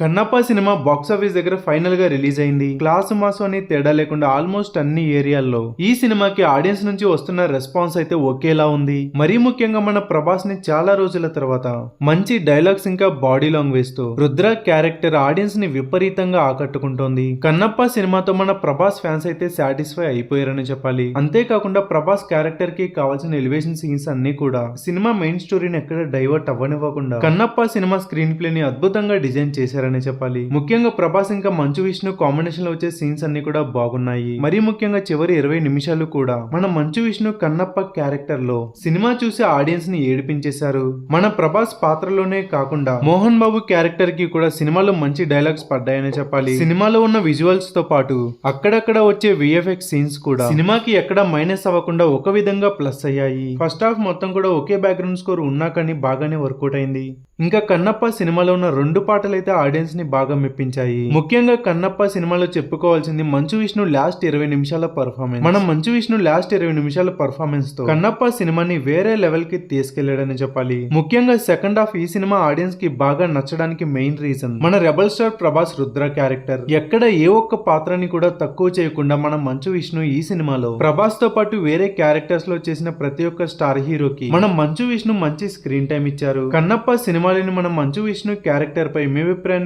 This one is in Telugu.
కన్నప్ప సినిమా బాక్సాఫీస్ దగ్గర ఫైనల్గా రిలీజ్ అయింది. క్లాస్ మాసు అని తేడా లేకుండా ఆల్మోస్ట్ అన్ని ఏరియాల్లో ఈ సినిమాకి ఆడియన్స్ నుంచి వస్తున్న రెస్పాన్స్ అయితే ఒకేలా ఉంది. మరీ ముఖ్యంగా మన ప్రభాస్ని చాలా రోజుల తర్వాత మంచి డైలాగ్స్ ఇంకా బాడీ లాంగ్వేజ్తో రుద్ర క్యారెక్టర్ ఆడియన్స్ని విపరీతంగా ఆకట్టుకుంటోంది. కన్నప్ప సినిమాతో మన ప్రభాస్ ఫ్యాన్స్ అయితే సాటిస్ఫై అయిపోయారని చెప్పాలి. అంతేకాకుండా ప్రభాస్ క్యారెక్టర్కి కావాల్సిన ఎలివేషన్ సీన్స్ అన్ని కూడా సినిమా మెయిన్ స్టోరీని ఎక్కడ డైవర్ట్ అవ్వనివ్వకుండా కన్నప్ప సినిమా స్క్రీన్ ప్లే ని అద్భుతంగా డిజైన్ చేశారు చేశారని చెప్పాలి. ముఖ్యంగా ప్రభాస్ ఇంకా మంచు విష్ణు కాంబినేషన్లో వచ్చే సీన్స్ అన్ని కూడా బాగున్నాయి. మరీ ముఖ్యంగా చివరి ఇరవై నిమిషాలు కూడా మన మంచు విష్ణు కన్నప్ప క్యారెక్టర్లో సినిమా చూసి ఆడియన్స్ని ఏడిపించేశారు. మన ప్రభాస్ పాత్రలోనే కాకుండా మోహన్ బాబు క్యారెక్టర్కి కూడా సినిమాలో మంచి డైలాగ్స్ పడ్డాయని చెప్పాలి. సినిమాలో ఉన్న విజువల్స్తో పాటు అక్కడక్కడ వచ్చే విఎఫ్ఎక్స్ సీన్స్ కూడా సినిమాకి ఎక్కడ మైనస్ అవ్వకుండా ఒక విధంగా ప్లస్ అయ్యాయి. ఫస్ట్ హాఫ్ మొత్తం కూడా ఒకే బ్యాక్గ్రౌండ్ స్కోర్ ఉన్నా కానీ బాగానే వర్కౌట్ అయింది. ఇంకా కన్నప్ప సినిమాలో ఉన్న రెండు పాటలు అయితే ఆడియన్స్ని బాగా మెప్పించాయి. ముఖ్యంగా కన్నప్ప సినిమాలో చెప్పుకోవాల్సింది మంచు విష్ణు లాస్ట్ ఇరవై నిమిషాల పర్ఫార్మెన్స్ మనం మంచు విష్ణు లాస్ట్ ఇరవై నిమిషాల పర్ఫార్మెన్స్తో కన్నప్ప సినిమాని వేరే లెవెల్కి తీసుకెళ్ళాడని చెప్పాలి. ముఖ్యంగా సెకండ్ హాఫ్ ఈ సినిమా ఆడియన్స్కి బాగా నచ్చడానికి మెయిన్ రీజన్ మన rebel star Prabhas Rudra character ఎక్కడ ఏ ఒక్క పాత్రని కూడా తక్కువ చేయకుండా మన మంచు విష్ణు ఈ సినిమాలో. ప్రభాస్తో పాటు వేరే క్యారెక్టర్స్లో చేసిన ప్రతి ఒక్క స్టార్ హీరోకి మన మంచు విష్ణు మంచి స్క్రీన్ టైం ఇచ్చారు. కన్నప్ప సినిమాలోని మన మంచు విష్ణు క్యారెక్టర్ పై మీ అభిప్రాయాన్ని